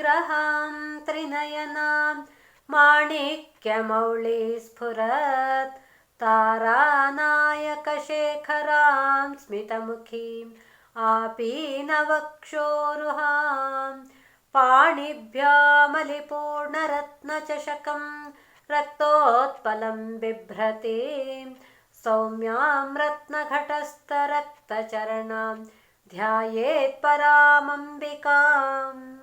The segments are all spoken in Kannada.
विग्रहां त्रिनयनां माणिक्यमौळी स्फुरत्। तारानायकशेखरां स्मितमुखीम् आपीनवक्षोरुहां पाणिभ्यामलिपूर्णरत्नचषकं रक्तोत्पलं बिभ्रतीं। सौम्यां रत्नघटस्थरक्तचरणां ध्यायेत्परामम्बिकाम्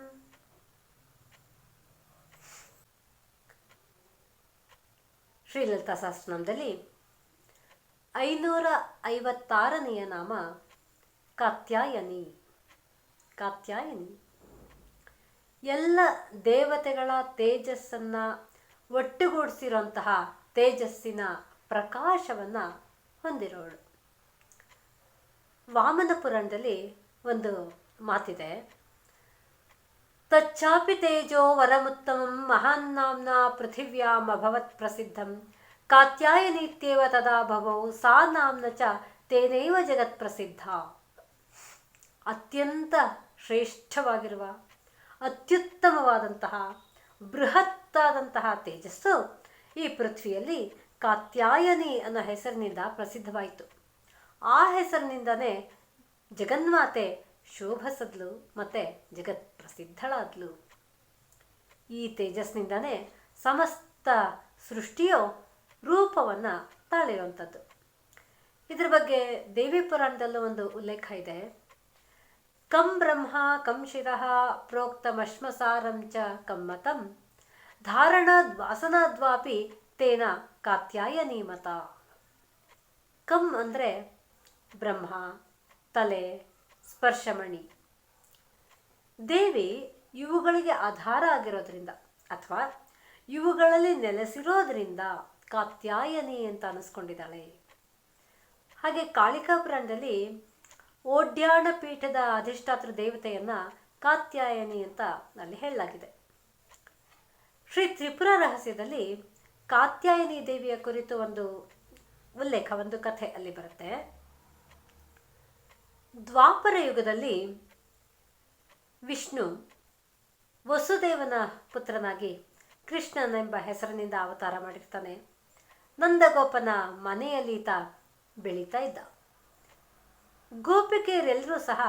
ಶ್ರೀಲಲಿತಾ ಸಹಸ್ರನಾಮದಲ್ಲಿ ಐನೂರ ಐವತ್ತಾರನೆಯ ನಾಮ ಕಾತ್ಯಾಯನಿ. ಕಾತ್ಯಾಯನಿ. ಎಲ್ಲ ದೇವತೆಗಳ ತೇಜಸ್ಸನ್ನ ಒಟ್ಟುಗೂಡಿಸಿರುವಂತಹ ತೇಜಸ್ಸಿನ ಪ್ರಕಾಶವನ್ನ ಹೊಂದಿರೋಳು. ವಾಮನ ಪುರಾಣದಲ್ಲಿ ಒಂದು ಮಾತಿದೆ. ತಚ್ಚಾಪಿ ತೇಜೋ ವರಮುತ್ತಮಂ ಮಹಾನ್ ನಾಮ್ನ ಪೃಥಿವ್ಯಾಂ ಅಭವತ್ ಪ್ರಸಿದ್ಧಂ ಕಾತ್ಯಾಯನೀತ್ಯೇವ ತದಾ ಭವೌ ಸಾ ನಾಂನ ಚ ತೇನೈವ ಜಗತ್ ಪ್ರಸಿದ್ಧ ಅತ್ಯಂತ ಶ್ರೇಷ್ಠವಾಗಿರುವ ಅತ್ಯುತ್ತಮವಾದಂತಹ ಬೃಹತ್ತಾದಂತಹ ತೇಜಸ್ಸು ಈ ಪೃಥ್ವಿಯಲ್ಲಿ ಕಾತ್ಯಾಯನಿ ಅನ್ನೋ ಹೆಸರಿನಿಂದ ಪ್ರಸಿದ್ಧವಾಯಿತು. ಆ ಹೆಸರಿನಿಂದನೇ ಜಗನ್ಮಾತೆ ಶೋಭಸದ್ಲು ಮತ್ತೆ ಜಗತ್ ಪ್ರಸಿದ್ಧಳಾದ್ಲು ಈ ತೇಜಸ್ನಿಂದನೇ ಸಮಸ್ತ ಸೃಷ್ಟಿಯು ರೂಪವನ್ನು ತಾಳಿರುವಂಥದ್ದು. ಇದ್ರ ಬಗ್ಗೆ ದೇವಿ ಪುರಾಣದಲ್ಲೂ ಒಂದು ಉಲ್ಲೇಖ ಇದೆ. ಕಂ ಬ್ರಹ್ಮ ಕಂ ಶಿರ ಪ್ರೋಕ್ತಮಶ್ಮಸಾರಂ ಚ ಕಮ್ಮತಂ ಧಾರಣ ವಾಸನಾದ್ವಾಪಿ ತೇನ ಕಾತ್ಯಾಯನಿ ಮತ ಕಂ ಅಂದರೆ ಬ್ರಹ್ಮ, ತಲೆ, ಸ್ಪರ್ಶಮಣಿ. ದೇವಿ ಇವುಗಳಿಗೆ ಆಧಾರ ಆಗಿರೋದ್ರಿಂದ ಅಥವಾ ಇವುಗಳಲ್ಲಿ ನೆಲೆಸಿರೋದ್ರಿಂದ ಕಾತ್ಯಾಯನಿ ಅಂತ ಅನಿಸ್ಕೊಂಡಿದ್ದಾಳೆ. ಹಾಗೆ ಕಾಳಿಕಾ ಪುರಾಣದಲ್ಲಿ ಓಡ್ಯಾಣ ಪೀಠದ ಅಧಿಷ್ಠಾತೃ ದೇವತೆಯನ್ನ ಕಾತ್ಯಾಯನಿ ಅಂತ ಅಲ್ಲಿ ಹೇಳಲಾಗಿದೆ. ಶ್ರೀ ತ್ರಿಪುರ ರಹಸ್ಯದಲ್ಲಿ ಕಾತ್ಯಾಯನಿ ದೇವಿಯ ಕುರಿತು ಒಂದು ಉಲ್ಲೇಖ, ಒಂದು ಕಥೆ ಅಲ್ಲಿ ಬರುತ್ತೆ. ದ್ವಾಪರ ಯುಗದಲ್ಲಿ ವಿಷ್ಣು ವಸುದೇವನ ಪುತ್ರನಾಗಿ ಕೃಷ್ಣನೆಂಬ ಹೆಸರಿನಿಂದ ಅವತಾರ ಮಾಡಿರ್ತಾನೆ. ನಂದಗೋಪನ ಮನೆಯಲ್ಲಿ ಈತ ಬೆಳೀತಾ ಇದ್ದ. ಗೋಪಿಕೆಯರೆಲ್ಲರೂ ಸಹ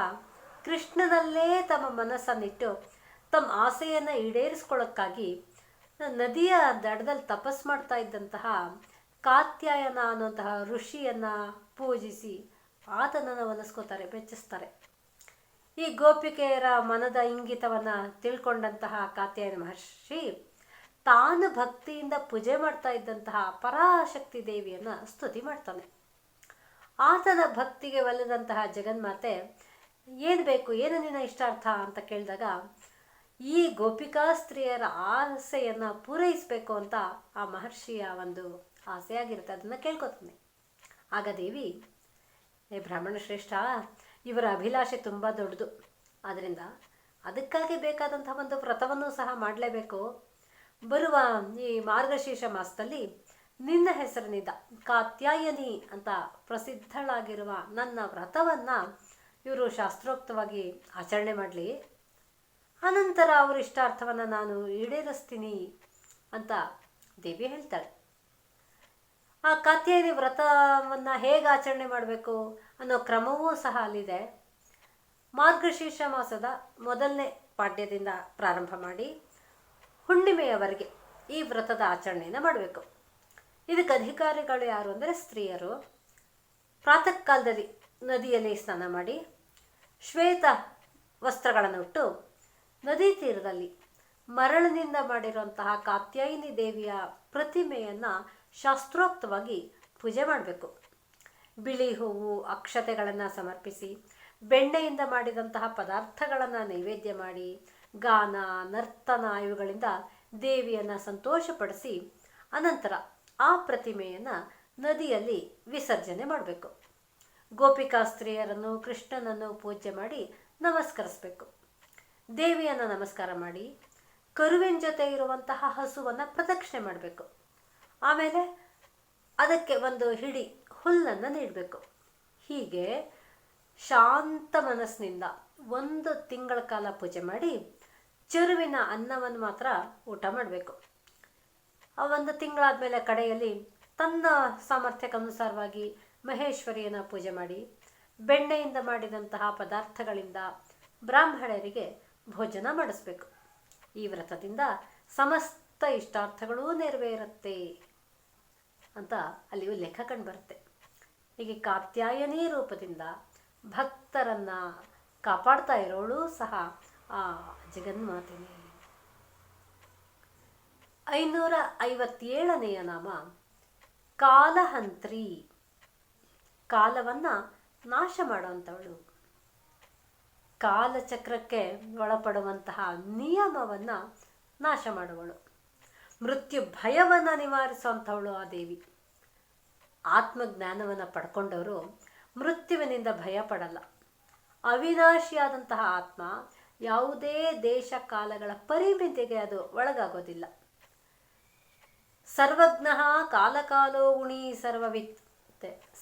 ಕೃಷ್ಣನಲ್ಲೇ ತಮ್ಮ ಮನಸ್ಸನ್ನಿಟ್ಟು ತಮ್ಮ ಆಸೆಯನ್ನು ಈಡೇರಿಸ್ಕೊಳ್ಳೋಕ್ಕಾಗಿ ನದಿಯ ದಡದಲ್ಲಿ ತಪಸ್ ಮಾಡ್ತಾ ಇದ್ದಂತಹ ಕಾತ್ಯಾಯನ ಅನ್ನುವಂತಹ ಋಷಿಯನ್ನು ಪೂಜಿಸಿ ಆತನನ್ನು ಒಲಿಸ್ಕೋತಾರೆ ಮೆಚ್ಚಿಸ್ತಾರೆ ಈ ಗೋಪಿಕೆಯರ ಮನದ ಇಂಗಿತವನ್ನು ತಿಳ್ಕೊಂಡಂತಹ ಕಾತ್ಯಾಯನ ಮಹರ್ಷಿ, ತಾನು ಭಕ್ತಿಯಿಂದ ಪೂಜೆ ಮಾಡ್ತಾ ಇದ್ದಂತಹ ಪರಾಶಕ್ತಿ ದೇವಿಯನ್ನ ಸ್ತುತಿ ಮಾಡ್ತಾನೆ. ಆತನ ಭಕ್ತಿಗೆ ಒಲಿದಂತಹ ಜಗನ್ಮಾತೆ, ಏನು ಬೇಕು, ಏನು ನಿನ್ನ ಇಷ್ಟಾರ್ಥ ಅಂತ ಕೇಳಿದಾಗ, ಈ ಗೋಪಿಕಾ ಸ್ತ್ರೀಯರ ಆಸೆಯನ್ನ ಪೂರೈಸಬೇಕು ಅಂತ ಆ ಮಹರ್ಷಿಯ ಒಂದು ಆಸೆಯಾಗಿರುತ್ತೆ. ಅದನ್ನು ಕೇಳ್ಕೊತಾನೆ. ಆಗ ದೇವಿ, ಏ ಬ್ರಾಹ್ಮಣ ಶ್ರೇಷ್ಠ ಇವರ ಅಭಿಲಾಷೆ ತುಂಬ ದೊಡ್ಡದು. ಆದ್ದರಿಂದ ಅದಕ್ಕಾಗಿ ಬೇಕಾದಂಥ ಒಂದು ವ್ರತವನ್ನು ಸಹ ಮಾಡಲೇಬೇಕು. ಬರುವ ಈ ಮಾರ್ಗಶೀರ್ಷ ಮಾಸದಲ್ಲಿ ನಿನ್ನ ಹೆಸರಿನಿಂದ ಕಾತ್ಯಾಯನಿ ಅಂತ ಪ್ರಸಿದ್ಧಳಾಗಿರುವ ನನ್ನ ವ್ರತವನ್ನು ಇವರು ಶಾಸ್ತ್ರೋಕ್ತವಾಗಿ ಆಚರಣೆ ಮಾಡಲಿ. ಅನಂತರ ಅವರ ಇಷ್ಟಾರ್ಥವನ್ನು ನಾನು ಈಡೇರಿಸ್ತೀನಿ ಅಂತ ದೇವಿ ಹೇಳ್ತಾಳೆ. ಆ ಕಾತ್ಯಾಯನಿ ವ್ರತವನ್ನು ಹೇಗೆ ಆಚರಣೆ ಮಾಡಬೇಕು? ಅನ್ನೋ ಕ್ರಮವೂ ಸಹ ಅಲ್ಲಿದೆ. ಮಾರ್ಗಶೀರ್ಷ ಮಾಸದ ಮೊದಲನೇ ಪಾಡ್ಯದಿಂದ ಪ್ರಾರಂಭ ಮಾಡಿ ಹುಣ್ಣಿಮೆಯವರೆಗೆ ಈ ವ್ರತದ ಆಚರಣೆಯನ್ನು ಮಾಡಬೇಕು. ಇದಕ್ಕೆ ಅಧಿಕಾರಿಗಳು ಯಾರು ಅಂದರೆ ಸ್ತ್ರೀಯರು. ಪ್ರಾತಃ ಕಾಲದಲ್ಲಿ ನದಿಯಲ್ಲಿ ಸ್ನಾನ ಮಾಡಿ ಶ್ವೇತ ವಸ್ತ್ರಗಳನ್ನು ಉಟ್ಟು ನದಿ ತೀರದಲ್ಲಿ ಮರಳಿನಿಂದ ಮಾಡಿರುವಂತಹ ಕಾತ್ಯಾಯಿನಿ ದೇವಿಯ ಪ್ರತಿಮೆಯನ್ನು ಶಾಸ್ತ್ರೋಕ್ತವಾಗಿ ಪೂಜೆ ಮಾಡಬೇಕು. ಬಿಳಿ ಹೂವು, ಅಕ್ಷತೆಗಳನ್ನು ಸಮರ್ಪಿಸಿ, ಬೆಣ್ಣೆಯಿಂದ ಮಾಡಿದಂತಹ ಪದಾರ್ಥಗಳನ್ನು ನೈವೇದ್ಯ ಮಾಡಿ, ಗಾನ ನರ್ತನ ಇವುಗಳಿಂದ ದೇವಿಯನ್ನು ಸಂತೋಷಪಡಿಸಿ, ಅನಂತರ ಆ ಪ್ರತಿಮೆಯನ್ನು ನದಿಯಲ್ಲಿ ವಿಸರ್ಜನೆ ಮಾಡಬೇಕು. ಗೋಪಿಕಾ ಸ್ತ್ರೀಯರನ್ನು, ಕೃಷ್ಣನನ್ನು ಪೂಜೆ ಮಾಡಿ ನಮಸ್ಕರಿಸಬೇಕು. ದೇವಿಯನ್ನು ನಮಸ್ಕಾರ ಮಾಡಿ, ಕರುವಿನ ಜೊತೆ ಇರುವಂತಹ ಹಸುವನ್ನು ಪ್ರದಕ್ಷಿಣೆ ಮಾಡಬೇಕು. ಆಮೇಲೆ ಅದಕ್ಕೆ ಒಂದು ಹಿಡಿ ಹುಲ್ಲನ್ನು ನೀಡಬೇಕು. ಹೀಗೆ ಶಾಂತ ಮನಸ್ಸಿನಿಂದ ಒಂದು ತಿಂಗಳ ಕಾಲ ಪೂಜೆ ಮಾಡಿ ಚರುವಿನ ಅನ್ನವನ್ನು ಮಾತ್ರ ಊಟ ಮಾಡಬೇಕು. ಆ ಒಂದು ತಿಂಗಳಾದಮೇಲೆ ಕಡೆಯಲ್ಲಿ ತನ್ನ ಸಾಮರ್ಥ್ಯಕ್ಕನುಸಾರವಾಗಿ ಮಹೇಶ್ವರಿಯನ್ನು ಪೂಜೆ ಮಾಡಿ, ಬೆಣ್ಣೆಯಿಂದ ಮಾಡಿದಂತಹ ಪದಾರ್ಥಗಳಿಂದ ಬ್ರಾಹ್ಮಣರಿಗೆ ಭೋಜನ ಮಾಡಿಸ್ಬೇಕು. ಈ ವ್ರತದಿಂದ ಸಮಸ್ತ ಇಷ್ಟಾರ್ಥಗಳೂ ನೆರವೇರುತ್ತೆ ಅಂತ ಅಲ್ಲಿ ಉಲ್ಲೇಖ ಕಂಡುಬರುತ್ತೆ ಹೀಗೆ ಕಾತ್ಯಾಯನಿ ರೂಪದಿಂದ ಭಕ್ತರನ್ನ ಕಾಪಾಡ್ತಾ ಇರೋಳು ಸಹ ಆ ಜಗನ್ಮಾತೆನೇ. ಐನೂರ ಐವತ್ತೇಳನೆಯ ನಾಮ, ಕಾಲಹಂತ್ರಿ. ಕಾಲವನ್ನ ನಾಶ ಮಾಡುವಂಥವಳು ಕಾಲಚಕ್ರಕ್ಕೆ ಒಳಪಡುವಂತಹ ನಿಯಮವನ್ನ ನಾಶ ಮಾಡುವಳು. ಮೃತ್ಯು ಭಯವನ್ನು ನಿವಾರಿಸುವಂಥವಳು ಆ ದೇವಿ. ಆತ್ಮಜ್ಞಾನವನ್ನು ಪಡ್ಕೊಂಡವರು ಮೃತ್ಯುವಿನಿಂದ ಭಯ ಪಡಲ್ಲ. ಅವಿನಾಶಿಯಾದಂತಹ ಆತ್ಮ ಯಾವುದೇ ದೇಶ ಕಾಲಗಳ ಪರಿಮಿತಿಗೆ ಅದು ಒಳಗಾಗೋದಿಲ್ಲ. ಸರ್ವಜ್ಞ ಕಾಲಕಾಲೋ ಗುಣಿ ಸರ್ವವಿತ್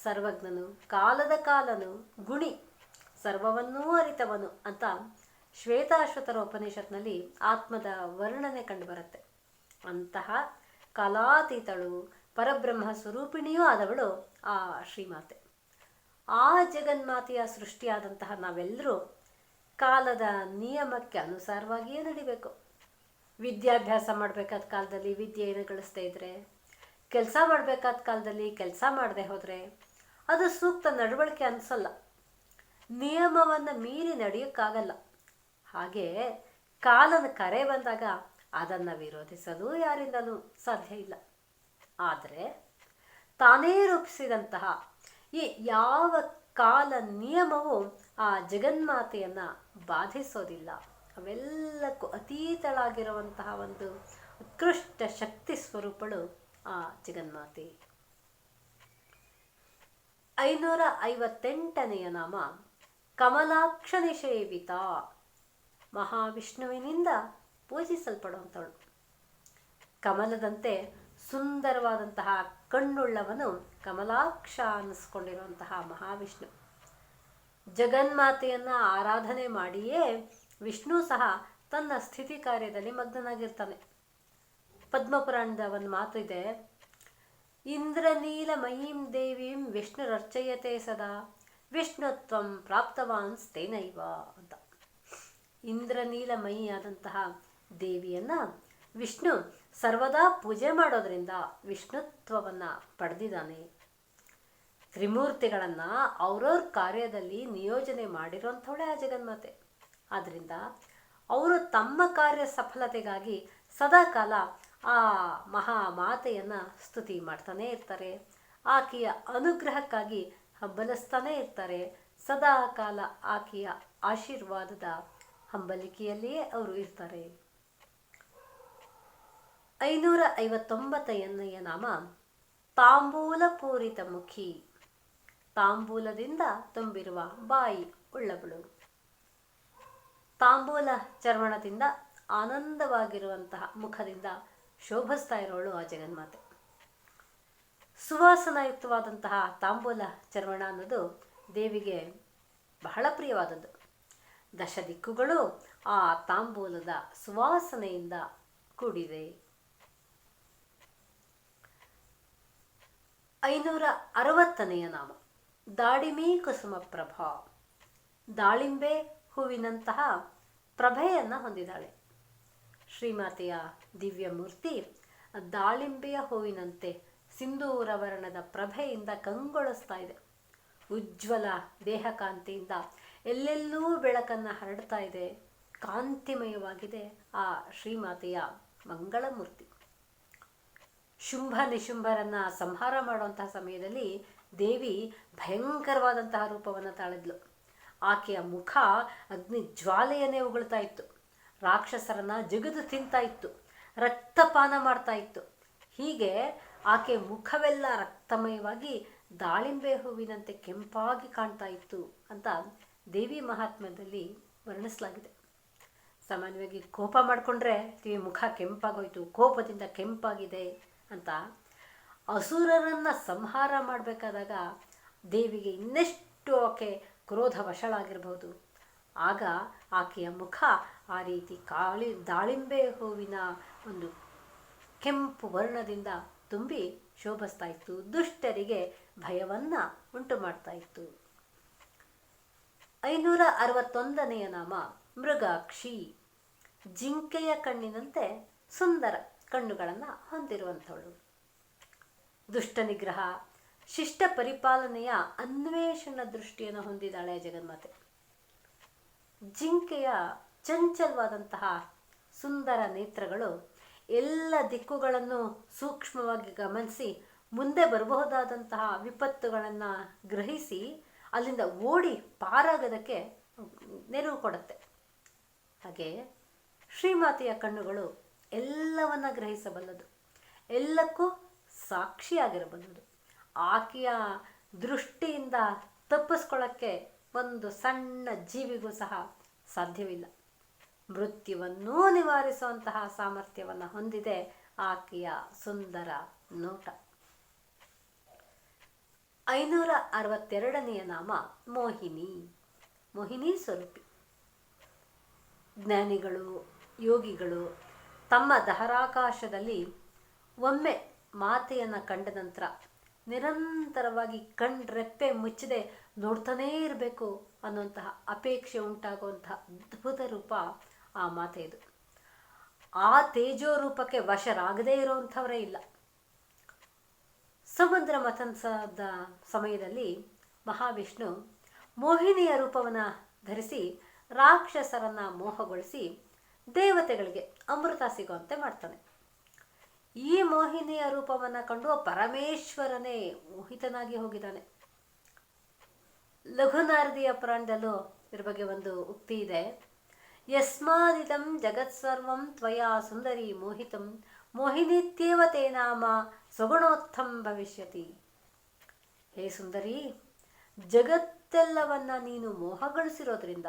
ಸರ್ವಜ್ಞನು ಕಾಲದ ಕಾಲನು ಗುಣಿ, ಸರ್ವವನ್ನೂ ಅರಿತವನು ಅಂತ ಶ್ವೇತಾಶ್ವತರ ಉಪನಿಷತ್ನಲ್ಲಿ ಆತ್ಮದ ವರ್ಣನೆ ಕಂಡುಬರುತ್ತೆ ಅಂತಹ ಕಲಾತೀತಳು ಪರಬ್ರಹ್ಮ ಸ್ವರೂಪಿಣಿಯೂ ಆದವಳು ಆ ಶ್ರೀಮಾತೆ. ಆ ಜಗನ್ಮಾತೆಯ ಸೃಷ್ಟಿಯಾದಂತಹ ನಾವೆಲ್ಲರೂ ಕಾಲದ ನಿಯಮಕ್ಕೆ ಅನುಸಾರವಾಗಿಯೇ ನಡಿಬೇಕು. ವಿದ್ಯಾಭ್ಯಾಸ ಮಾಡಬೇಕಾದ ಕಾಲದಲ್ಲಿ ವಿದ್ಯೆಯನ್ನು ಗಳಿಸ್ತಾ ಇದ್ರೆ, ಕೆಲಸ ಮಾಡಬೇಕಾದ ಕಾಲದಲ್ಲಿ ಕೆಲಸ ಮಾಡದೆ ಹೋದರೆ ಅದು ಸೂಕ್ತ ನಡವಳಿಕೆ ಅನಿಸಲ್ಲ. ನಿಯಮವನ್ನು ಮೀರಿ ನಡೆಯೋಕ್ಕಾಗಲ್ಲ. ಹಾಗೆ ಕಾಲನ ಕರೆ ಬಂದಾಗ ಅದನ್ನು ವಿರೋಧಿಸಲು ಯಾರಿಂದಲೂ ಸಾಧ್ಯ ಇಲ್ಲ. ಆದರೆ ತಾನೇ ರೂಪಿಸಿದಂತಹ ಈ ಯಾವ ಕಾಲ ನಿಯಮವು ಆ ಜಗನ್ಮಾತೆಯನ್ನು ಬಾಧಿಸೋದಿಲ್ಲ. ಅವೆಲ್ಲಕ್ಕೂ ಅತೀತಳಾಗಿರುವಂತಹ ಒಂದು ಉತ್ಕೃಷ್ಟ ಶಕ್ತಿ ಸ್ವರೂಪಳು ಆ ಜಗನ್ಮಾತೆ. ಐನೂರ ಐವತ್ತೆಂಟನೆಯ ನಾಮ, ಕಮಲಾಕ್ಷ ನಿಷೇವಿತ. ಮಹಾವಿಷ್ಣುವಿನಿಂದ ಪೂಜಿಸಲ್ಪಡುವಂಥವಳು. ಕಮಲದಂತೆ ಸುಂದರವಾದಂತಹ ಕಣ್ಣುಳ್ಳವನು ಕಮಲಾಕ್ಷ ಅನ್ನಿಸ್ಕೊಂಡಿರುವಂತಹ ಮಹಾವಿಷ್ಣು. ಜಗನ್ಮಾತೆಯನ್ನು ಆರಾಧನೆ ಮಾಡಿಯೇ ವಿಷ್ಣು ಸಹ ತನ್ನ ಸ್ಥಿತಿ ಕಾರ್ಯದಲ್ಲಿ ಮಗ್ನನಾಗಿರ್ತಾನೆ. ಪದ್ಮಪುರಾಣದ ಒಂದು ಮಾತು ಇದೆ ಇಂದ್ರನೀಲ ಮಯೀಂ ದೇವೀಂ ವಿಷ್ಣುರರ್ಚಯತೆ ಸದಾ, ವಿಷ್ಣುತ್ವಂ ಪ್ರಾಪ್ತವಾನ್ ಸ್ಥೇನೈವ ಅಂತ. ಇಂದ್ರನೀಲಮಯಿಯಾದಂತಹ ದೇವಿಯನ್ನ ವಿಷ್ಣು ಸರ್ವದಾ ಪೂಜೆ ಮಾಡೋದ್ರಿಂದ ವಿಷ್ಣುತ್ವವನ್ನ ಪಡೆದಿದ್ದಾನೆ ತ್ರಿಮೂರ್ತಿಗಳನ್ನ ಅವ್ರವ್ರ ಕಾರ್ಯದಲ್ಲಿ ನಿಯೋಜನೆ ಮಾಡಿರೋಂಥವಳೆ ಆ ಜಗನ್ಮಾತೆ. ಆದ್ದರಿಂದ ಅವರು ತಮ್ಮ ಕಾರ್ಯ ಸಫಲತೆಗಾಗಿ ಸದಾಕಾಲ ಆ ಮಹಾಮಾತೆಯನ್ನ ಸ್ತುತಿ ಮಾಡ್ತಾನೆ ಇರ್ತಾರೆ. ಆಕೆಯ ಅನುಗ್ರಹಕ್ಕಾಗಿ ಹಬ್ಬಲಿಸ್ತಾನೆ ಇರ್ತಾರೆ. ಸದಾ ಕಾಲ ಆಕೆಯ ಆಶೀರ್ವಾದದ ಹಂಬಲಿಕೆಯಲ್ಲಿಯೇ ಅವರು ಇರ್ತಾರೆ. ಐನೂರ ಐವತ್ತೊಂಬತ್ತನೆಯ ನಾಮ ತಾಂಬೂಲ ಪೂರಿತ ಮುಖಿ ತಾಂಬೂಲದಿಂದ ತುಂಬಿರುವ ಬಾಯಿ ಉಳ್ಳವಳು. ತಾಂಬೂಲ ಚರ್ವಣದಿಂದ ಆನಂದವಾಗಿರುವಂತಹ ಮುಖದಿಂದ ಶೋಭಿಸ್ತಾ ಇರೋಳು ಆ ಜಗನ್ಮಾತೆ. ಸುವಾಸನಾಯುಕ್ತವಾದಂತಹ ತಾಂಬೂಲ ಚರ್ವಣ ಅನ್ನೋದು ದೇವಿಗೆ ಬಹಳ ಪ್ರಿಯವಾದದ್ದು. ದಶ ದಿಕ್ಕುಗಳು ಆ ತಾಂಬೂಲದ ಸುವಾಸನೆಯಿಂದ ಕೂಡಿದೆ. ಐನೂರ ಅರವತ್ತನೆಯ ನಾಮ. ದಾಡಿಮೀ ಕುಸುಮ ಪ್ರಭಾ. ದಾಳಿಂಬೆ ಹೂವಿನಂತಹ ಪ್ರಭೆಯನ್ನು ಹೊಂದಿದ್ದಾಳೆ. ಶ್ರೀಮಾತೆಯ ದಿವ್ಯ ಮೂರ್ತಿ ದಾಳಿಂಬೆಯ ಹೂವಿನಂತೆ ಸಿಂಧೂರ ವರ್ಣದ ಪ್ರಭೆಯಿಂದ ಕಂಗೊಳಿಸ್ತಾ ಇದೆ. ಉಜ್ವಲ ದೇಹಕಾಂತಿಯಿಂದ ಎಲ್ಲೆಲ್ಲೂ ಬೆಳಕನ್ನು ಹರಡ್ತಾ ಇದೆ. ಕಾಂತಿಮಯವಾಗಿದೆ ಆ ಶ್ರೀಮಾತೆಯ ಮಂಗಳಮೂರ್ತಿ. ಶುಂಭ ನಿಶುಂಭರನ್ನು ಸಂಹಾರ ಮಾಡುವಂತಹ ಸಮಯದಲ್ಲಿ ದೇವಿ ಭಯಂಕರವಾದಂತಹ ರೂಪವನ್ನು ತಾಳಿದ್ಲು. ಆಕೆಯ ಮುಖ ಅಗ್ನಿ ಜ್ವಾಲೆಯನ್ನೇ ಉಗುಳ್ತಾ ಇತ್ತು. ರಾಕ್ಷಸರನ್ನ ಜಗದು ತಿಂತಾ ಇತ್ತು. ರಕ್ತಪಾನ ಮಾಡ್ತಾ ಇತ್ತು. ಹೀಗೆ ಆಕೆ ಮುಖವೆಲ್ಲ ರಕ್ತಮಯವಾಗಿ ದಾಳಿಂಬೆ ಹೂವಿನಂತೆ ಕೆಂಪಾಗಿ ಕಾಣ್ತಾ ಇತ್ತು ಅಂತ ದೇವಿ ಮಹಾತ್ಮದಲ್ಲಿ ವರ್ಣಿಸಲಾಗಿದೆ. ಸಾಮಾನ್ಯವಾಗಿ ಕೋಪ ಮಾಡಿಕೊಂಡ್ರೆ ದೇವಿ ಮುಖ ಕೆಂಪಾಗೋಯ್ತು. ಕೋಪದಿಂದ ಕೆಂಪಾಗಿದೆ. ಅಂತ ಅಸುರರನ್ನು ಸಂಹಾರ ಮಾಡಬೇಕಾದಾಗ ದೇವಿಗೆ ಇನ್ನೆಷ್ಟು ಆಕೆ ಕ್ರೋಧ ವಶಳಾಗಿರ್ಬೋದು ಆಗ ಆಕೆಯ ಮುಖ ಆ ರೀತಿ ಕಾಳಿ ದಾಳಿಂಬೆ ಹೂವಿನ ಒಂದು ಕೆಂಪು ವರ್ಣದಿಂದ ತುಂಬಿ ಶೋಭಿಸ್ತಾ ಇತ್ತು. ದುಷ್ಟರಿಗೆ ಭಯವನ್ನು ಉಂಟು ಮಾಡ್ತಾ ಇತ್ತು. ಐನೂರ ಅರವತ್ತೊಂದನೆಯ ನಾಮ ಮೃಗಾಕ್ಷಿ. ಜಿಂಕೆಯ ಕಣ್ಣಿನಂತೆ ಸುಂದರ. ಕಣ್ಣುಗಳನ್ನು ಹೊಂದಿರುವಂಥವಳು. ದುಷ್ಟ ನಿಗ್ರಹ ಶಿಷ್ಟ ಪರಿಪಾಲನೆಯ ಅನ್ವೇಷಣ ದೃಷ್ಟಿಯನ್ನು ಹೊಂದಿದ್ದಾಳೆ ಜಗನ್ಮಾತೆ. ಜಿಂಕೆಯ ಚಂಚಲವಾದಂತಹ ಸುಂದರ ನೇತ್ರಗಳು ಎಲ್ಲ ದಿಕ್ಕುಗಳನ್ನು ಸೂಕ್ಷ್ಮವಾಗಿ ಗಮನಿಸಿ ಮುಂದೆ ಬರಬಹುದಾದಂತಹ ವಿಪತ್ತುಗಳನ್ನು ಗ್ರಹಿಸಿ ಅಲ್ಲಿಂದ ಓಡಿ ಪಾರಾಗೋದಕ್ಕೆ ನೆರವು ಕೊಡುತ್ತೆ. ಹಾಗೆ ಶ್ರೀಮಾತೆಯ ಕಣ್ಣುಗಳು ಎಲ್ಲವನ್ನ ಗ್ರಹಿಸಬಲ್ಲದು. ಎಲ್ಲಕ್ಕೂ ಸಾಕ್ಷಿಯಾಗಿರಬಲ್ಲದು. ಆಕೆಯ ದೃಷ್ಟಿಯಿಂದ ತಪ್ಪಿಸ್ಕೊಳ್ಳೋಕ್ಕೆ ಒಂದು ಸಣ್ಣ ಜೀವಿಗೂ ಸಹ ಸಾಧ್ಯವಿಲ್ಲ. ಮೃತ್ಯುವನ್ನೂ ನಿವಾರಿಸುವಂತಹ ಸಾಮರ್ಥ್ಯವನ್ನು ಹೊಂದಿದೆ ಆಕೆಯ ಸುಂದರ ನೋಟ. ಐನೂರ ಅರವತ್ತೆರಡನೆಯ ನಾಮ ಮೋಹಿನಿ. ಮೋಹಿನಿ ಸ್ವರೂಪಿ. ಜ್ಞಾನಿಗಳು, ಯೋಗಿಗಳು ತಮ್ಮ ದಹರಾಕಾಶದಲ್ಲಿ ಒಮ್ಮೆ ಮಾತೆಯನ್ನು ಕಂಡ ನಂತರ ನಿರಂತರವಾಗಿ ಕಣ್ರೆಪ್ಪೆ ಮುಚ್ಚದೆ, ನೋಡ್ತಾನೇ ಇರಬೇಕು ಅನ್ನುವಂತಹ ಅಪೇಕ್ಷೆ ಉಂಟಾಗುವಂತಹ ಅದ್ಭುತ ರೂಪ ಆ ಮಾತೆಯದು. ಆ ತೇಜೋ ರೂಪಕ್ಕೆ ವಶರಾಗದೇ ಇರುವಂಥವರೇ ಇಲ್ಲ. ಸಮುದ್ರ ಮಥನ್ಸದ ಸಮಯದಲ್ಲಿ ಮಹಾವಿಷ್ಣು ಮೋಹಿನಿಯ ರೂಪವನ್ನು ಧರಿಸಿ ರಾಕ್ಷಸರನ್ನ ಮೋಹಗೊಳಿಸಿ ದೇವತೆಗಳಿಗೆ ಅಮೃತ ಸಿಗುವಂತೆ ಮಾಡ್ತಾನೆ. ಈ ಮೋಹಿನಿಯ ರೂಪವನ್ನು ಕಂಡು ಪರಮೇಶ್ವರನೇ ಮೋಹಿತನಾಗಿ ಹೋಗಿದ್ದಾನೆ. ಲಘುನಾರದಿಯ ಪುರಾಣದಲ್ಲೂ ಇದ್ರ ಬಗ್ಗೆ ಒಂದು ಉಕ್ತಿ ಇದೆ. ಯಸ್ಮಾದಿದಂ ಜಗತ್ಸರ್ವಂ ತ್ವಯಾ ಸುಂದರಿ ಮೋಹಿತಂ ಮೋಹಿನಿತ್ಯೇವ ತೇ ನಾಮ ಸ್ವಗುಣೋತ್ಥಂ ಭವಿಷ್ಯತಿ. ಹೇ ಸುಂದರಿ, ಜಗತ್ತೆಲ್ಲವನ್ನ ನೀನು ಮೋಹಗೊಳಿಸಿರೋದ್ರಿಂದ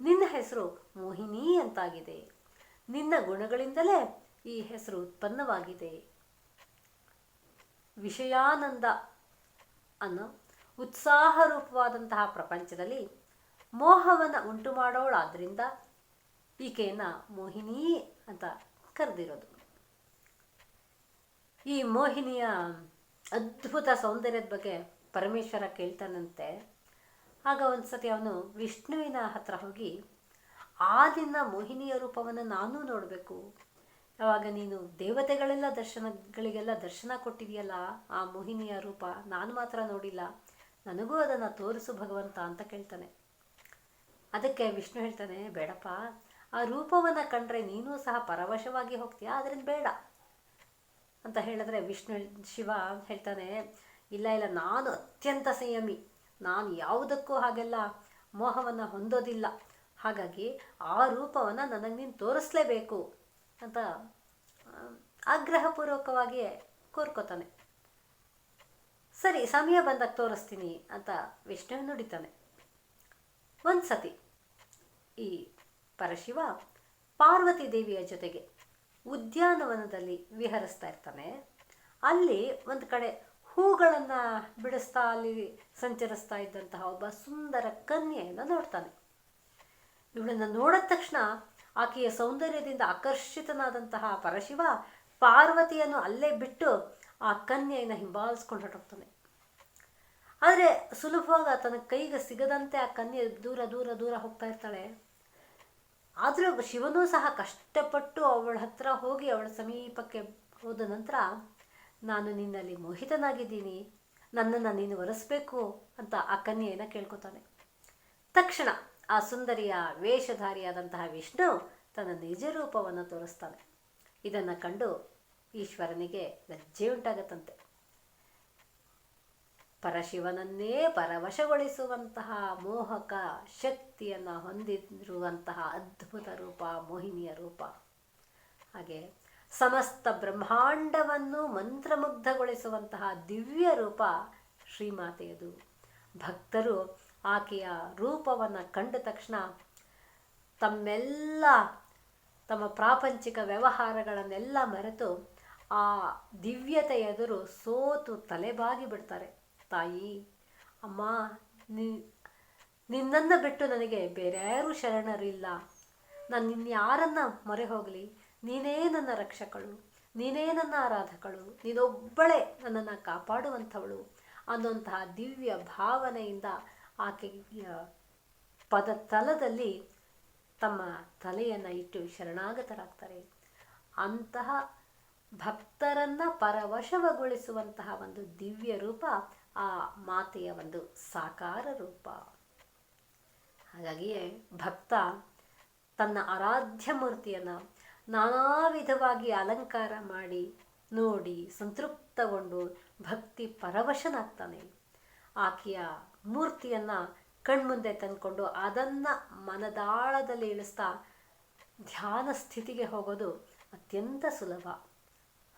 ನಿನ್ನ ಹೆಸರು ಮೋಹಿನಿ ಅಂತಾಗಿದೆ. ನಿನ್ನ ಗುಣಗಳಿಂದಲೇ ಈ ಹೆಸರು ಉತ್ಪನ್ನವಾಗಿದೆ. ವಿಷಯಾನಂದ ಅನ್ನೋ ಉತ್ಸಾಹ ರೂಪವಾದಂತಹ ಪ್ರಪಂಚದಲ್ಲಿ ಮೋಹವನ್ನು ಉಂಟು ಮಾಡೋಳಾದ್ರಿಂದ ಈಕೆಯನ್ನ ಮೋಹಿನಿ ಅಂತ ಕರೆದಿರೋದು. ಈ ಮೋಹಿನಿಯ ಅದ್ಭುತ ಸೌಂದರ್ಯದ ಬಗ್ಗೆ ಪರಮೇಶ್ವರ ಕೇಳ್ತಾನಂತೆ. ಆಗ ಒಂದ್ಸತಿ ಅವನು ವಿಷ್ಣುವಿನ ಹತ್ರ ಹೋಗಿ ಆ ದಿನ ಮೋಹಿನಿಯ ರೂಪವನ್ನು ನಾನು ನೋಡಬೇಕು. ಯಾವಾಗ ನೀನು ದೇವತೆಗಳೆಲ್ಲ ದರ್ಶನಗಳಿಗೆಲ್ಲ ದರ್ಶನ ಕೊಟ್ಟಿದೆಯಲ್ಲ, ಆ ಮೋಹಿನಿಯ ರೂಪ ನಾನು ಮಾತ್ರ ನೋಡಿಲ್ಲ. ನನಗೂ ಅದನ್ನು ತೋರಿಸು ಭಗವಂತ ಅಂತ ಕೇಳ್ತಾನೆ. ಅದಕ್ಕೆ ವಿಷ್ಣು ಹೇಳ್ತಾನೆ, ಬೇಡಪ್ಪ, ಆ ರೂಪವನ್ನು ಕಂಡ್ರೆ ನೀನೂ ಸಹ ಪರವಶವಾಗಿ ಹೋಗ್ತೀಯ? ಅದರಿಂದ ಬೇಡ. ಅಂತ ಹೇಳಿದ್ರೆ ವಿಷ್ಣು ಶಿವ ಹೇಳ್ತಾನೆ, ಇಲ್ಲ ಇಲ್ಲ, ನಾನು ಅತ್ಯಂತ ಸಂಯಮಿ. ನಾನು ಯಾವುದಕ್ಕೂ ಹಾಗೆಲ್ಲ ಮೋಹವನ್ನು ಹೊಂದೋದಿಲ್ಲ. ಹಾಗಾಗಿ ಆ ರೂಪವನ್ನು ನನಗೆ ನೀನು ತೋರಿಸ್ಲೇಬೇಕು ಅಂತ ಆಗ್ರಹಪೂರ್ವಕವಾಗಿ ಕೋರ್ಕೋತಾನೆ. ಸರಿ, ಸಮಯ ಬಂದಾಗ ತೋರಿಸ್ತೀನಿ ಅಂತ ವಿಷ್ಣು ನುಡಿತಾನೆ. ಒಂದು ಸತಿ ಈ ಪರಶಿವ ಪಾರ್ವತಿ ದೇವಿಯ ಜೊತೆಗೆ ಉದ್ಯಾನವನದಲ್ಲಿ ವಿಹರಿಸ್ತಾ ಇರ್ತಾನೆ. ಅಲ್ಲಿ ಒಂದು ಕಡೆ ಹೂಗಳನ್ನು ಬಿಡಿಸ್ತಾ ಅಲ್ಲಿ ಸಂಚರಿಸ್ತಾ ಇದ್ದಂತಹ ಒಬ್ಬ ಸುಂದರ ಕನ್ಯೆಯನ್ನು ನೋಡ್ತಾನೆ. ಇವಳನ್ನು ನೋಡಿದ ತಕ್ಷಣ ಆಕೆಯ ಸೌಂದರ್ಯದಿಂದ ಆಕರ್ಷಿತನಾದಂತಹ ಪರಶಿವ ಪಾರ್ವತಿಯನ್ನು ಅಲ್ಲೇ ಬಿಟ್ಟು ಆ ಕನ್ಯೆಯನ್ನು ಹಿಂಬಾಲಿಸ್ಕೊಂಡು ಹೊರಟೋಗ್ತಾನೆ ಆದರೆ ಸುಲಭವಾಗಿ ಆತನ ಕೈಗೆ ಸಿಗದಂತೆ ಆ ಕನ್ಯೆ ದೂರ ದೂರ ದೂರ ಹೋಗ್ತಾ ಇರ್ತಾಳೆ. ಆದರೂ ಶಿವನೂ ಸಹ ಕಷ್ಟಪಟ್ಟು ಅವಳ ಹತ್ರ ಹೋಗಿ ಅವಳ ಸಮೀಪಕ್ಕೆ ಹೋದ ನಂತರ, ನಾನು ನಿನ್ನಲ್ಲಿ ಮೋಹಿತನಾಗಿದ್ದೀನಿ. ನನ್ನನ್ನು ನೀನು ಒರೆಸ್ಬೇಕು ಅಂತ ಆ ಕನ್ಯೆಯನ್ನು ಕೇಳ್ಕೊತಾನೆ. ತಕ್ಷಣ ಆ ಸುಂದರಿಯ ವೇಷಧಾರಿಯಾದಂತಹ ವಿಷ್ಣು ತನ್ನ ನಿಜ ರೂಪವನ್ನು ತೋರಿಸ್ತಾನೆ. ಇದನ್ನು ಕಂಡು ಈಶ್ವರನಿಗೆ ಲಜ್ಜೆ ಉಂಟಾಗತ್ತಂತೆ. ಪರಶಿವನನ್ನೇ ಪರವಶಗೊಳಿಸುವಂತಹ ಮೋಹಕ ಶಕ್ತಿಯನ್ನು ಹೊಂದಿರುವಂತಹ ಅದ್ಭುತ ರೂಪ, ಮೋಹಿನಿಯ ರೂಪ. ಹಾಗೆ ಸಮಸ್ತ ಬ್ರಹ್ಮಾಂಡವನ್ನು ಮಂತ್ರಮುಗ್ಧಗೊಳಿಸುವಂತಹ ದಿವ್ಯ ರೂಪ ಶ್ರೀಮಾತೆಯದು. ಭಕ್ತರು ಆಕೆಯ ರೂಪವನ್ನು ಕಂಡ ತಕ್ಷಣ ತಮ್ಮೆಲ್ಲ ತಮ್ಮ ಪ್ರಾಪಂಚಿಕ ವ್ಯವಹಾರಗಳನ್ನೆಲ್ಲ ಮರೆತು ಆ ದಿವ್ಯತೆ ಎದುರು ಸೋತು ತಲೆಬಾಗಿ ಬಿಡ್ತಾರೆ. ತಾಯಿ, ಅಮ್ಮ, ನಿ, ನಿನ್ನನ್ನು ಬಿಟ್ಟು ನನಗೆ ಬೇರ್ಯಾರೂ ಶರಣರಿಲ್ಲ. ನಾನು ಇನ್ಯಾರನ್ನ ಮೊರೆ ಹೋಗಲಿ? ನೀನೇ ನನ್ನ ರಕ್ಷಕಳು, ನೀನೇ ನನ್ನ ಆರಾಧಕಳು, ನೀನೊಬ್ಬಳೇ ನನ್ನನ್ನು ಕಾಪಾಡುವಂಥವಳು ಅನ್ನುವಂತಹ ದಿವ್ಯ ಭಾವನೆಯಿಂದ ಆಕೆಯ ಪದ ತಲದಲ್ಲಿ ತಮ್ಮ ತಲೆಯನ್ನು ಇಟ್ಟು ಶರಣಾಗತರಾಗ್ತಾರೆ. ಅಂತಹ ಭಕ್ತರನ್ನ ಪರವಶವಗೊಳಿಸುವಂತಹ ಒಂದು ದಿವ್ಯ ರೂಪ, ಆ ಮಾತೆಯ ಒಂದು ಸಾಕಾರ ರೂಪ. ಹಾಗಾಗಿಯೇ ಭಕ್ತ ತನ್ನ ಆರಾಧ್ಯ ಮೂರ್ತಿಯನ್ನು ನಾನಾ ವಿಧವಾಗಿ ಅಲಂಕಾರ ಮಾಡಿ, ನೋಡಿ, ಸಂತೃಪ್ತಗೊಂಡು ಭಕ್ತಿ ಪರವಶನಾಗ್ತಾನೆ. ಆಕೆಯ ಮೂರ್ತಿಯನ್ನು ಕಣ್ಮುಂದೆ ತಂದ್ಕೊಂಡು ಅದನ್ನು ಮನದಾಳದಲ್ಲಿ ಇಳಿಸ್ತಾ ಧ್ಯಾನ ಸ್ಥಿತಿಗೆ ಹೋಗೋದು ಅತ್ಯಂತ ಸುಲಭ.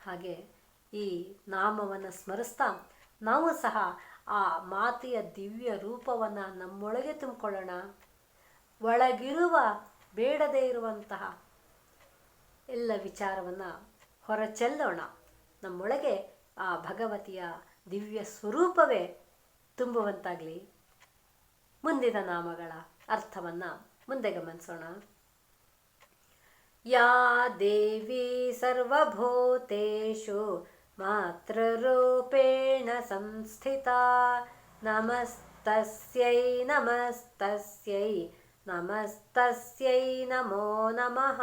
ಹಾಗೆ ಈ ನಾಮವನ್ನು ಸ್ಮರಿಸ್ತಾ ನಾವು ಸಹ ಆ ಮಾತೆಯ ದಿವ್ಯ ರೂಪವನ್ನು ನಮ್ಮೊಳಗೆ ತುಂಬಿಕೊಳ್ಳೋಣ. ಒಳಗಿರುವ ಬೇಡದೇ ಇರುವಂತಹ ಎಲ್ಲ ವಿಚಾರವನ್ನು ಹೊರಚೆಲ್ಲೋಣ. ನಮ್ಮೊಳಗೆ ಆ ಭಗವತಿಯ ದಿವ್ಯ ಸ್ವರೂಪವೇ ತುಂಬುವಂತಾಗಲಿ. ಮುಂದಿನ ನಾಮಗಳ ಅರ್ಥವನ್ನು ಮುಂದೆ ಗಮನಿಸೋಣ. ಯಾ ದೇವಿ ಸರ್ವಭೂತೇಷು ಮಾತೃರೂಪೇಣ ಸಂಸ್ಥಿತ ನಮಸ್ತಸ್ಯೈ ನಮಸ್ತಸ್ಯೈ ನಮಸ್ತಸ್ಯೈ ನಮೋ ನಮಃ.